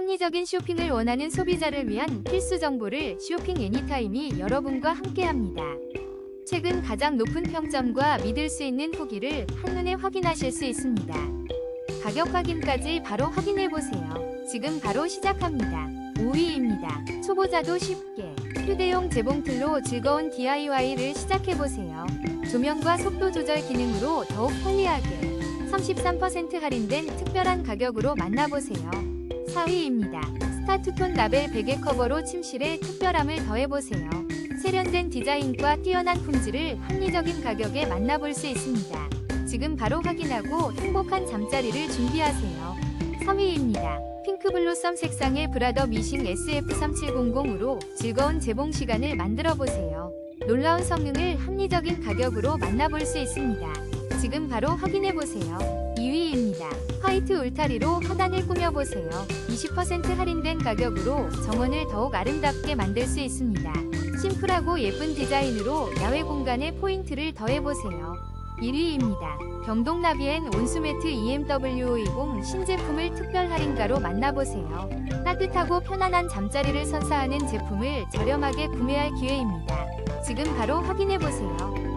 합리적인 쇼핑을 원하는 소비자를 위한 필수 정보를 쇼핑 애니타임이 여러분과 함께합니다. 최근 가장 높은 평점과 믿을 수 있는 후기를 한눈에 확인하실 수 있습니다. 가격 확인까지 바로 확인해 보세요. 지금 바로 시작합니다. 5위입니다. 초보자도 쉽게 휴대용 재봉틀로 즐거운 DIY를 시작해 보세요. 조명과 속도 조절 기능으로 더욱 편리하게 33% 할인된 특별한 가격으로 만나보세요. 4위입니다. 스타투톤 라벨 베개 커버로 침실에 특별함을 더해보세요. 세련된 디자인과 뛰어난 품질을 합리적인 가격에 만나볼 수 있습니다. 지금 바로 확인하고 행복한 잠자리를 준비하세요. 3위입니다. 핑크블루썸 색상의 브라더 미싱 SF3700으로 즐거운 재봉 시간을 만들어 보세요. 놀라운 성능을 합리적인 가격으로 만나볼 수 있습니다. 지금 바로 확인해 보세요. 2위입니다. 화이트 울타리로 하단을 꾸며보세요. 20% 할인된 가격으로 정원을 더욱 아름답게 만들 수 있습니다. 심플하고 예쁜 디자인으로 야외 공간에 포인트를 더해보세요. 1위입니다. 병동 나비엔 온수매트 EMW50 신제품을 특별 할인가로 만나보세요. 따뜻하고 편안한 잠자리를 선사하는 제품을 저렴하게 구매할 기회입니다. 지금 바로 확인해보세요.